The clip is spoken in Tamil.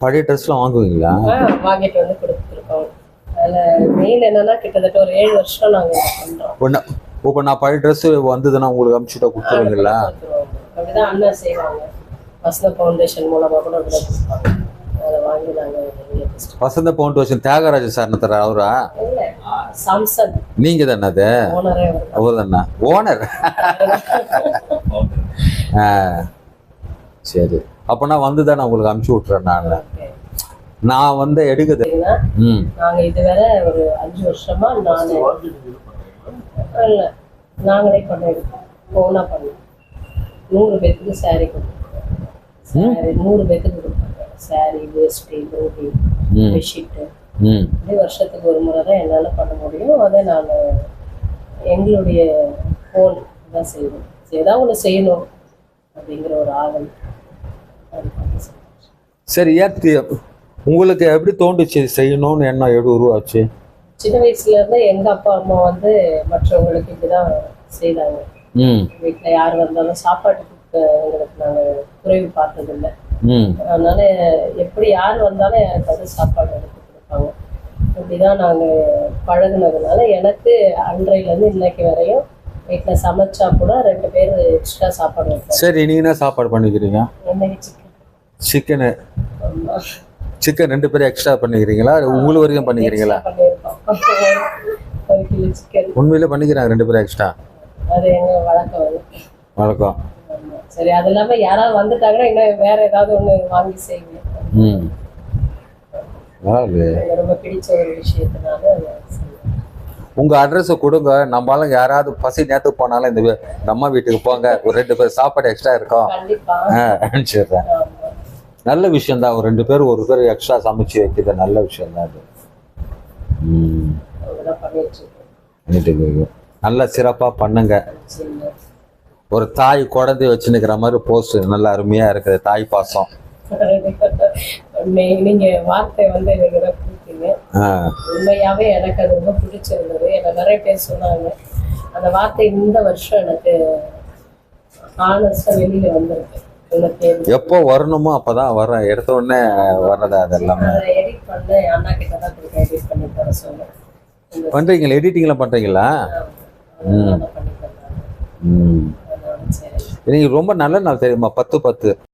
பழைய ட்ரெஸ்லாம் வாங்குவீங்களா? வாங்கிட்டு வந்து கொடுத்துருக்கோம். அதில் மெயின் என்னன்னா கிட்டத்தட்ட ஒரு ஏழு வருஷம் நாங்கள் பண்ணுறோம் இப்போ நான் இப்போ நான் பழைய ட்ரெஸ் வந்ததுன்னா உங்களுக்கு அனுப்பிச்சுட்டா கொடுத்துருவீங்களா? அப்படிதான் அண்ணா செய்வாங்க. வசந்த ஃபவுண்டேஷன் மூலமா கூட அதை வாங்கி நாங்கள் வசந்த ஃபவுண்டேஷன் தியாகராஜ சார் தர அவரா? சாம்சங் நீங்க தானே அது? அவர் தானே. ஓனர் ஆ. சரி. அப்போனா வந்து தானே உங்களுக்கு அனுப்பிச்சு விட்றேன் நான். நான் வந்து எடுக்குது. ம். நாங்கள் இதுவரை ஒரு அஞ்சு வருஷமா நான் இல்லை நாங்களே பண்ண எடுப்போம் ஓனாக பண்ணோம். நூறு பேத்துக்கு saree கொடுப்போம் நூறு பேத்துக்கு கொடுப்பாங்க வேஷ்டி லோடி ம். பெட்ஷீட்டு இப்படி வருஷத்துக்கு ஒரு முறை தான் என்னால் பண்ண முடியும். அதை நான் எங்களுடைய ஃபோன் தான் செய்வோம். ஏதாவது ஒன்று செய்யணும் அப்படிங்கிற ஒரு ஆவல். சரி ஏன் உங்களுக்கு எப்படி தோண்டுச்சு செய்யணும்னு என்ன எவ்வளோ உருவாச்சு? சின்ன வயசுல இருந்தே எங்க அப்பா அம்மா வந்து மற்றவங்களுக்கு இப்படிதான் செய்தாங்க. வீட்டுல யார் வந்தாலும் சாப்பாட்டுக்கு எங்களுக்கு நாங்க குறைவு பார்த்ததில்லை. அதனால எப்படி யார் வந்தாலும் எனக்கு வந்து சாப்பாடு எடுத்து கொடுப்பாங்க. இப்படிதான் நாங்க பழகுனதுனால எனக்கு அன்றையில இருந்து இன்னைக்கு வரையும் வீட்டுல சமைச்சா கூட ரெண்டு பேர் எக்ஸ்ட்ரா சாப்பாடு சரி நீங்க என்ன சாப்பாடு பண்ணிக்கிறீங்க? சிக்கன் சிக்கனு ரெண்டு பேரும் எக்ஸ்ட்ரா பண்ணிக்கிறீங்களா? உங்களுக்கு வரைக்கும் பண்ணிக்கிறீங்களா? உண்மையிலே பண்ணிக்கிறாங்க ரெண்டு பேரும் எக்ஸ்ட்ரா வழக்கம். சரி அது இல்லாம யாராவது வந்துட்டாங்கன்னா இன்னும் வேற ஏதாவது ஒண்ணு வாங்கி செய்வேன் ம். ரொம்ப பிடிச்ச ஒரு விஷயத்தினால அதை செய்வேன். உங்க அட்ரஸை கொடுங்க. நம்மளால யாராவது பசி நேரத்துக்கு போனாலும் இந்த அம்மா வீட்டுக்கு போங்க. ஒரு ரெண்டு பேர் சாப்பாடு எக்ஸ்ட்ரா இருக்கும். ஆ, அனுப்பிச்சிடுறேன். நல்ல விஷயம் தான் ஒரு ரெண்டு பேர் ஒரு பேர் எக்ஸ்ட்ரா சமைச்சு வைக்கிறது நல்ல விஷயம் தான் அது பண்ணிட்டு நல்லா சிறப்பா பண்ணுங்க. ஒரு தாய் குழந்தை வச்சுன்னுக்கிற மாதிரி போஸ்ட் நல்ல அருமையா இருக்குது. தாய் பாசம். நீங்க வார்த்தை வந்து எனக்கு ரொம்ப பிடிக்குங்க ஆ. உண்மையாவே எனக்கு அது ரொம்ப பிடிச்சிருந்தது. என்ன நிறைய பேர் சொன்னாங்க. அந்த வார்த்தை இந்த வருஷம் எனக்கு ஆனஸ்டா வெளியில வந்திருக்கு. உள்ள தேர்வு எப்போ வரணுமோ அப்பதான் வரேன் எடுத்த உடனே வர்றது அது எல்லாமே பண்றீங்களா? எடிட்டிங்லாம் பண்றீங்களா ம். சரி. இன்னைக்கு ரொம்ப நல்ல நாள் தெரியுமா? பத்து பத்து.